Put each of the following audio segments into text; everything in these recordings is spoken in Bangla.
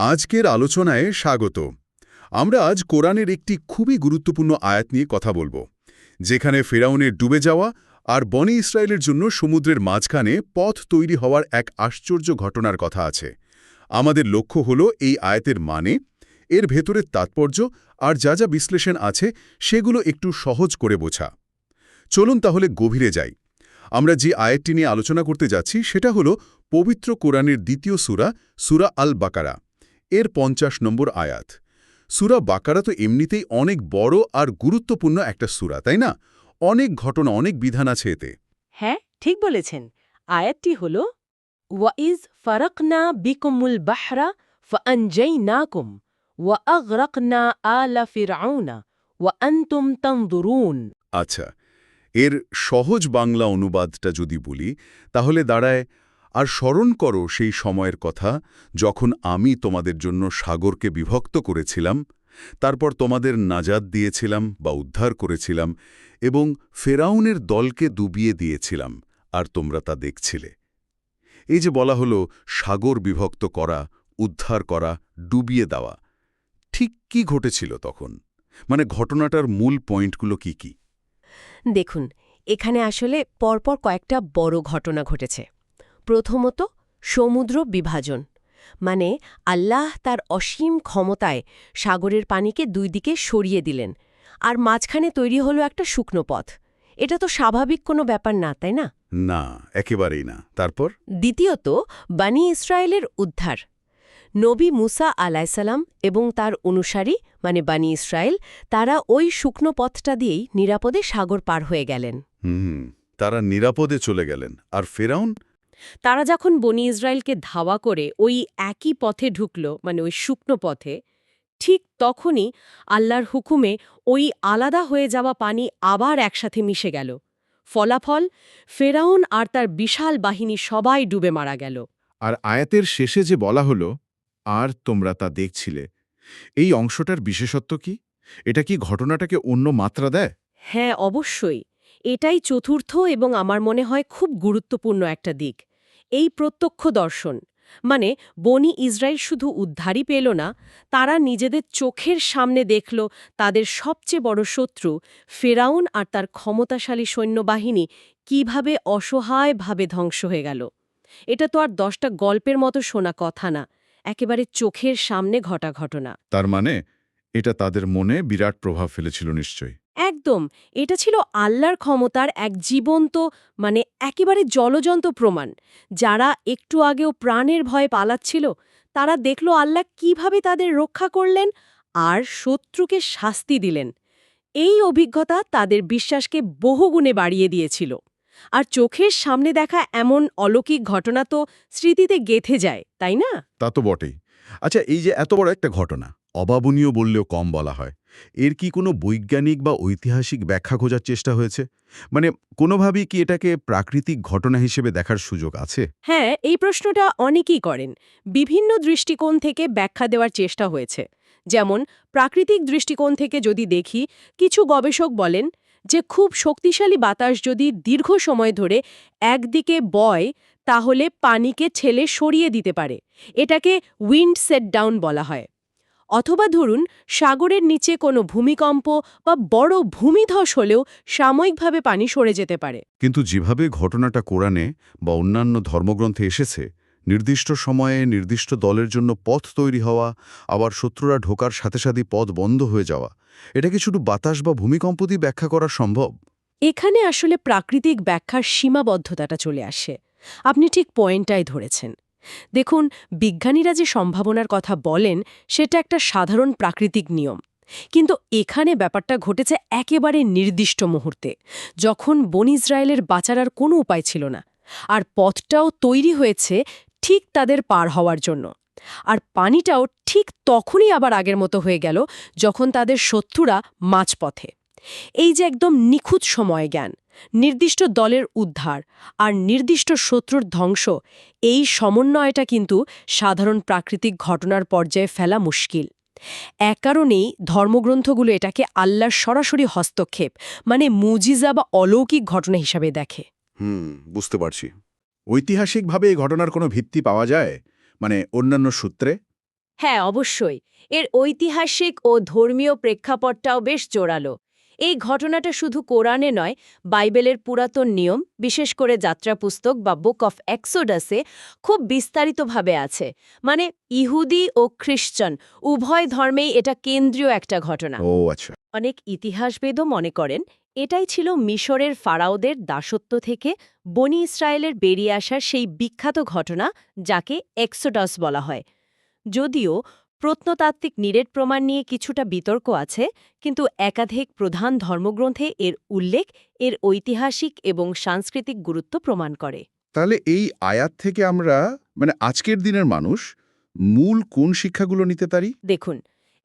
আজকের আলোচনায় স্বাগত। আমরা আজ কোরআনের একটি খুবই গুরুত্বপূর্ণ আয়াত নিয়ে কথা বলব, যেখানে ফেরাউনের ডুবে যাওয়া আর বনি ইসরায়েলের জন্য সমুদ্রের মাঝখানে পথ তৈরি হওয়ার এক আশ্চর্য ঘটনার কথা আছে। আমাদের লক্ষ্য হল এই আয়াতের মানে এর ভেতরের তাৎপর্য আর যা যা বিশ্লেষণ আছে সেগুলো একটু সহজ করে বোঝা। চলুন তাহলে গভীরে যাই। আমরা যে আয়াতটি নিয়ে আলোচনা করতে যাচ্ছি সেটা হলো পবিত্র কোরআনের দ্বিতীয় সুরা সুরা আল বাকারা এর পঞ্চাশ নম্বর আয়াত। সুরা বাকারা তো এমনিতেই অনেক বড় আর গুরুত্বপূর্ণ একটা সুরা তাই না? অনেক ঘটনা অনেক বিধান আছে এতে। হ্যাঁ ঠিক বলেছেন। আয়াতটি হল ওয়াইজ ফারাকনা বিকুমুল বাহরা ফাআনজাইনাকুম ওয়া আগরাকনা আলা ফিরআউনা ওয়া আনতুম তানদুরুন আচ্ছা এর সহজ বাংলা অনুবাদটা যদি বলি তাহলে দাঁড়ায় আর স্মরণ করো সেই সময়ের কথা, যখন আমি তোমাদের জন্য সাগরকে বিভক্ত করেছিলাম, তারপর তোমাদের নাজাদ দিয়েছিলাম বা উদ্ধার করেছিলাম এবং ফেরাউনের দলকে ডুবিয়ে দিয়েছিলাম, আর তোমরা তা দেখছিলে। এই যে বলা হলো, সাগর বিভক্ত করা, উদ্ধার করা, ডুবিয়ে দেওয়া, ঠিক কি ঘটেছিল তখন? মানে ঘটনাটার মূল পয়েন্টগুলো কি কি? দেখুন, এখানে আসলে পরপর কয়েকটা বড় ঘটনা ঘটেছে। প্রথমত সমুদ্র বিভাজন মানে আল্লাহ তার অসীম ক্ষমতায় সাগরের পানিকে দুই দিকে সরিয়ে দিলেন আর মাঝখানে তৈরি হলো একটা শুকনো পথ। এটা তো স্বাভাবিক কোনো ব্যাপার না তাই না? না একেবারেই না। তারপর? দ্বিতীয়ত বানি ইসরায়েলের উদ্ধার। নবী মুসা আলাইসালাম এবং তার অনুসারী মানে বানি ইসরায়েল তারা ওই শুকনো পথটা দিয়েই নিরাপদে সাগর পার হয়ে গেলেন। হুম। তারা নিরাপদে চলে গেলেন। আর ফেরাউন? তারা যখন বনি ইসরায়েলকে ধাওয়া করে ওই একই পথে ঢুকল মানে ওই শুকনো পথে ঠিক তখনই আল্লাহর হুকুমে ওই আলাদা হয়ে যাওয়া পানি আবার একসাথে মিশে গেল। ফলাফল ফেরাউন আর তার বিশাল বাহিনী সবাই ডুবে মারা গেল। আর আয়াতের শেষে যে বলা হলো আর তোমরা তা দেখছিলে এই অংশটার বিশেষত্ব কি? এটা কি ঘটনাটাকে অন্য মাত্রা দেয়? হ্যাঁ অবশ্যই। এটাই চতুর্থ এবং আমার মনে হয় খুব গুরুত্বপূর্ণ একটা দিক। এই প্রত্যক্ষ দর্শন মানে বনি ইসরায়েল শুধু উদ্ধারই পেল না, তারা নিজেদের চোখের সামনে দেখল তাদের সবচেয়ে বড় শত্রু, ফেরাউন আর তার ক্ষমতাশালী সৈন্যবাহিনী কীভাবে অসহায়ভাবে ধ্বংস হয়ে গেল। এটা তো আর দশটা গল্পের মতো শোনা কথা না, একেবারে চোখের সামনে ঘটা ঘটনা। তার মানে এটা তাদের মনে বিরাট প্রভাব ফেলেছিল নিশ্চয়ই। একদম, এটা ছিল আল্লাহর ক্ষমতার এক জীবন্ত মানে একেবারে জলজন্ত প্রমাণ। যারা একটু আগেও প্রাণের ভয়ে পালাচ্ছিল, তারা দেখল আল্লাহ কীভাবে তাদের রক্ষা করলেন আর শত্রুকে শাস্তি দিলেন। এই অভিজ্ঞতা তাদের বিশ্বাসকে বহুগুণে বাড়িয়ে দিয়েছিল। আর চোখের সামনে দেখা এমন অলৌকিক ঘটনা তো স্মৃতিতে গেথে যায়, তাই না? তা তো বটেই। আচ্ছা এই যে এত বড় একটা ঘটনা অভাবনীয় বললেও কম বলা হয়। এর কি কোনো বৈজ্ঞানিক বা ঐতিহাসিক ব্যাখ্যা খোঁজার চেষ্টা হয়েছে? মানে কোনোভাবেই কি এটাকে প্রাকৃতিক ঘটনা হিসেবে দেখার সুযোগ আছে? হ্যাঁ এই প্রশ্নটা অনেকেই করেন। বিভিন্ন দৃষ্টিকোণ থেকে ব্যাখ্যা দেওয়ার চেষ্টা হয়েছে। যেমন, প্রাকৃতিক দৃষ্টিকোণ থেকে যদি দেখি, কিছু গবেষক বলেন যে খুব শক্তিশালী বাতাস যদি দীর্ঘ সময় ধরে একদিকে বয়, তাহলে পানিকে ছেলে সরিয়ে দিতে পারে। এটাকে উইন্ড সেট ডাউন বলা হয়। অথবা ধরুন সাগরের নিচে কোনো ভূমিকম্প বা বড় ভূমিধস হলেও সাময়িকভাবে পানি সরে যেতে পারে। কিন্তু যেভাবে ঘটনাটা কোরআনে বা অন্যান্য ধর্মগ্রন্থে এসেছে নির্দিষ্ট সময়ে নির্দিষ্ট দলের জন্য পথ তৈরি হওয়া আবার শত্রুরা ঢোকার সাথে সাথে পথ বন্ধ হয়ে যাওয়া এটা কি শুধু বাতাস বা ভূমিকম্প দিয়ে ব্যাখ্যা করা সম্ভব? এখানে আসলে প্রাকৃতিক ব্যাখ্যার সীমাবদ্ধতাটা চলে আসে। আপনি ঠিক পয়েন্টটাই ধরেছেন। দেখুন, বিজ্ঞানীরা যে সম্ভাবনার কথা বলেন, সেটা একটা সাধারণ প্রাকৃতিক নিয়ম। কিন্তু এখানে ব্যাপারটা ঘটেছে একেবারে নির্দিষ্ট মুহূর্তে, যখন বন ইসরায়েলের বাঁচার কোনো উপায় ছিল না। আর পথটাও তৈরি হয়েছে ঠিক তাদের পার হওয়ার জন্য। আর পানিটাও ঠিক তখনই আবার আগের মতো হয়ে গেল, যখন তাদের শত্রুরা মাঝপথে। এই যে একদম নিখুঁত সময় জ্ঞান নির্দিষ্ট দলের উদ্ধার আর নির্দিষ্ট শত্রুর ধ্বংস এই সমন্বয়টা কিন্তু সাধারণ প্রাকৃতিক ঘটনার পর্যায়ে ফেলা মুশকিল। এক কারণেই ধর্মগ্রন্থগুলো এটাকে আল্লাহর সরাসরি হস্তক্ষেপ মানে মুজিজা বা অলৌকিক ঘটনা হিসাবে দেখে। হুম বুঝতে পারছি। ঐতিহাসিকভাবে এই ঘটনার কোনো ভিত্তি পাওয়া যায়? মানে অন্যান্য সূত্রে? হ্যাঁ অবশ্যই। এর ঐতিহাসিক ও ধর্মীয় প্রেক্ষাপটটাও বেশ জোরালো। এই ঘটনাটা শুধু কোরআনে নয় বাইবেলের পুরাতন নিয়ম বিশেষ করে যাত্রা পুস্তক বা বুক অফ এক্সোডাসে খুব বিস্তারিতভাবে আছে। মানে ইহুদি ও খ্রিস্টান উভয় ধর্মেই এটা কেন্দ্রীয় একটা ঘটনা। ও আচ্ছা। অনেক ইতিহাসবেদও মনে করেন এটাই ছিল মিশরের ফারাওদের দাসত্ব থেকে বনি ইসরায়েলের বেরিয়ে আসার সেই বিখ্যাত ঘটনা যাকে এক্সোডাস বলা হয়। যদিও প্রত্নতাত্ত্বিক নিরেট প্রমাণ নিয়ে কিছুটা বিতর্ক আছে কিন্তু একাধিক প্রধান ধর্মগ্রন্থে এর উল্লেখ এর ঐতিহাসিক এবং সাংস্কৃতিক গুরুত্ব প্রমাণ করে। তাহলে এই আয়াত থেকে আমরা মানে আজকের দিনের মানুষ মূল কোন শিক্ষাগুলো নিতে পারি? দেখুন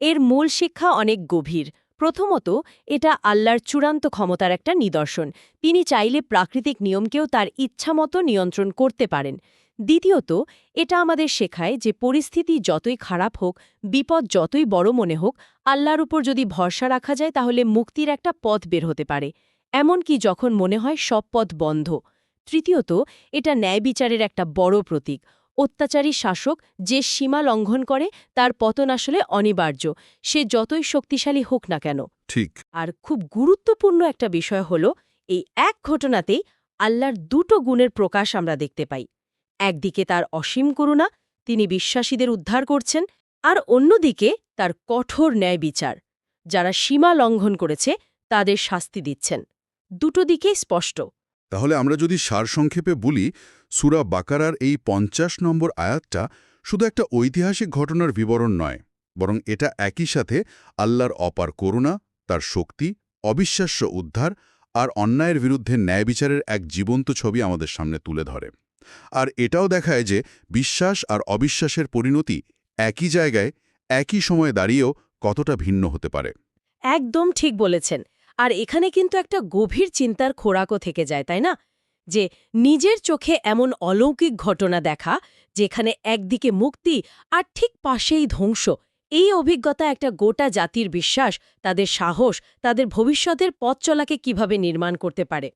এর মূল শিক্ষা অনেক গভীর। প্রথমত এটা আল্লাহর চূড়ান্ত ক্ষমতার একটা নিদর্শন। তিনি চাইলে প্রাকৃতিক নিয়মকেও তার ইচ্ছামতো নিয়ন্ত্রণ করতে পারেন। দ্বিতীয়ত এটা আমাদের শেখায় যে পরিস্থিতি যতই খারাপ হোক বিপদ যতই বড় মনে হোক আল্লাহর উপর যদি ভরসা রাখা যায় তাহলে মুক্তির একটা পথ বের হতে পারে। এমনকি যখন মনে হয় সব পথ বন্ধ। তৃতীয়ত এটা ন্যায় বিচারের একটা বড় প্রতীক। অত্যাচারী শাসক যে সীমা লঙ্ঘন করে তার পতন আসলে অনিবার্য। সে যতই শক্তিশালী হোক না কেন। ঠিক। আর খুব গুরুত্বপূর্ণ একটা বিষয় হল এই এক ঘটনাতেই আল্লাহর দুটো গুণের প্রকাশ আমরা দেখতে পাই। একদিকে তার অসীম করুণা, তিনি বিশ্বাসীদের উদ্ধার করছেন, আর অন্যদিকে তার কঠোর ন্যায় বিচার, যারা সীমা লঙ্ঘন করেছে, তাদের শাস্তি দিচ্ছেন। দুটো দিকেই স্পষ্ট। তাহলে আমরা যদি সারসংক্ষেপে বলি, সুরা বাকারার এই পঞ্চাশ নম্বর আয়াতটা শুধু একটা ঐতিহাসিক ঘটনার বিবরণ নয়, বরং এটা একই সাথে আল্লাহর অপার করুণা, তার শক্তি, অবিশ্বাস্য উদ্ধার, আর অন্যায়ের বিরুদ্ধে ন্যায় বিচারের এক জীবন্ত ছবি আমাদের সামনে তুলে ধরে। আর এটাও দেখায় যে বিশ্বাস আর অবিশ্বাসের পরিণতি একই জায়গায়, একই সময়ে দাঁড়িয়েও কতটা ভিন্ন হতে পারে। একদম ঠিক বলেছেন। আর এখানে কিন্তু একটা গভীর চিন্তার খোরাকও থেকে যায়, তাই না? যে নিজের চোখে এমন অলৌকিক ঘটনা দেখা, যেখানে একদিকে মুক্তি আর ঠিক পাশেই ধ্বংস, এই অভিজ্ঞতা একটা গোটা জাতির বিশ্বাস, তাদের সাহস, তাদের ভবিষ্যতের পথ চলাকে কীভাবে নির্মাণ করতে পারে?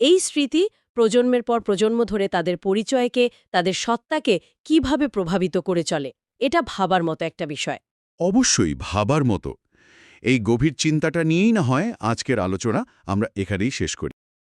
এই স্মৃতি প্রজন্মের পর প্রজন্ম ধরে তাদের পরিচয়কে, তাদের সত্তাকে কীভাবে প্রভাবিত করে চলে, এটা ভাবার মতো একটা বিষয়। অবশ্যই ভাবার মতো। এই গভীর চিন্তাটা নিয়েই না হয় আজকের আলোচনা, আমরা এখানেই শেষ করি।